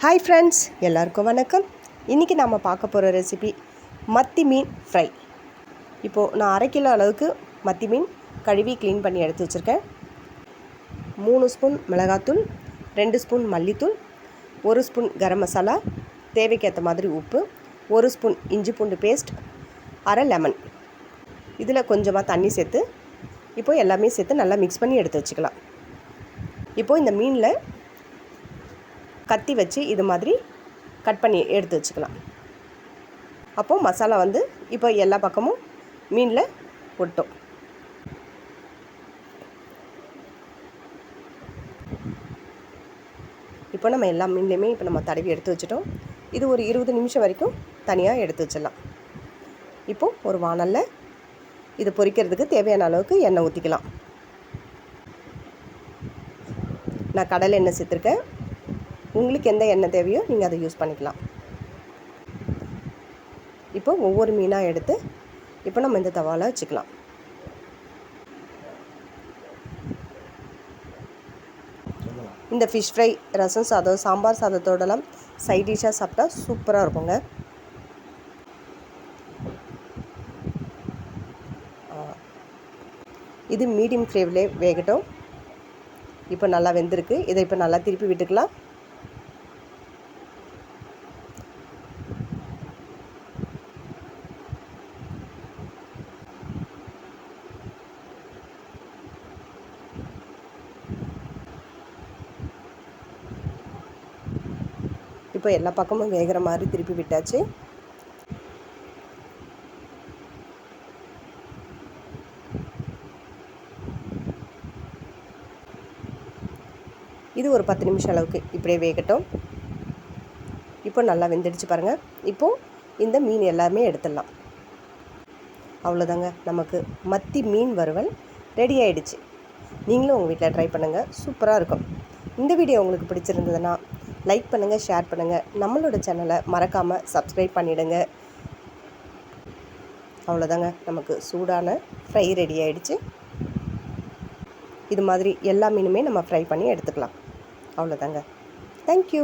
Hi friends எல்லாருக்கும் வணக்கம். இன்றைக்கி நாம் பார்க்க போகிற ரெசிபி மத்தி மீன் ஃப்ரை இப்போது நான் அரை கிலோ அளவுக்கு மத்தி மீன் கழுவி க்ளீன் பண்ணி எடுத்து வச்சுருக்கேன். மூணு ஸ்பூன் மிளகாத்தூள் ரெண்டு ஸ்பூன் மல்லித்தூள் ஒரு ஸ்பூன் கரம் மசாலா தேவைக்கேற்ற மாதிரி உப்பு ஒரு ஸ்பூன் இஞ்சி பூண்டு பேஸ்ட் அரை லெமன் இதில் கொஞ்சமாக தண்ணி சேர்த்து இப்போது எல்லாமே சேர்த்து நல்லா மிக்ஸ் பண்ணி எடுத்து வச்சுக்கலாம். இப்போது இந்த மீனில் கத்தி வச்சு இது மாதிரி கட் பண்ணி எடுத்து வச்சுக்கலாம். அப்போது மசாலா வந்து இப்போ எல்லா பக்கமும் மீனில் ஒட்டும். இப்போ நம்ம எல்லா மீன்லேயுமே இப்போ நம்ம தடவி எடுத்து வச்சுட்டோம். இது ஒரு இருபது நிமிஷம் வரைக்கும் தனியாக எடுத்து வச்சிடலாம். இப்போது ஒரு வானலில் இது பொரிக்கிறதுக்கு தேவையான அளவுக்கு எண்ணெய் ஊற்றிக்கலாம் நான் கடலை எண்ணெய் சேர்த்துருக்கேன். உங்களுக்கு எந்த எண்ணெய் தேவையோ நீங்கள் அதை யூஸ் பண்ணிக்கலாம். இப்போ ஒவ்வொரு மீனாக எடுத்து இப்போ நம்ம இந்த தவாவில் வச்சுக்கலாம். இந்த ஃபிஷ் ஃப்ரை ரசம் சாதம் சாம்பார் சாதத்தோடலாம் சைட் டிஷ்ஷாக சாப்பிட்டா சூப்பராக இருக்குங்க. இது மீடியம் ஃப்ளேவ்லேயே வேகட்டும். இப்போ நல்லா வெந்திருக்கு. இதை இப்போ நல்லா திருப்பி விட்டுக்கலாம். இப்போ எல்லா பக்கமும் வேகிற மாதிரி திருப்பி விட்டாச்சு. இது ஒரு பத்து நிமிஷம் அளவுக்கு இப்படியே வேகட்டும். இப்போ நல்லா வெந்துடுச்சு பாருங்கள் இப்போது இந்த மீன் எல்லாமே எடுத்துடலாம். அவ்வளோதாங்க நமக்கு மத்தி மீன் வறுவல் ரெடி ஆகிடுச்சு நீங்களும் உங்கள் வீட்டில் ட்ரை பண்ணுங்கள் சூப்பராக இருக்கும். இந்த வீடியோ உங்களுக்கு பிடிச்சிருந்ததுன்னா லைக் பண்ணுங்கள் ஷேர் பண்ணுங்கள் நம்மளோட சேனலை மறக்காமல் சப்ஸ்கிரைப் பண்ணிவிடுங்க அவ்வளோதாங்க. நமக்கு சூடான ஃப்ரை ரெடி ஆகிடுச்சு இது மாதிரி எல்லா மீனுமே நம்ம ஃப்ரை பண்ணி எடுத்துக்கலாம். அவ்வளோதாங்க. தேங்க்யூ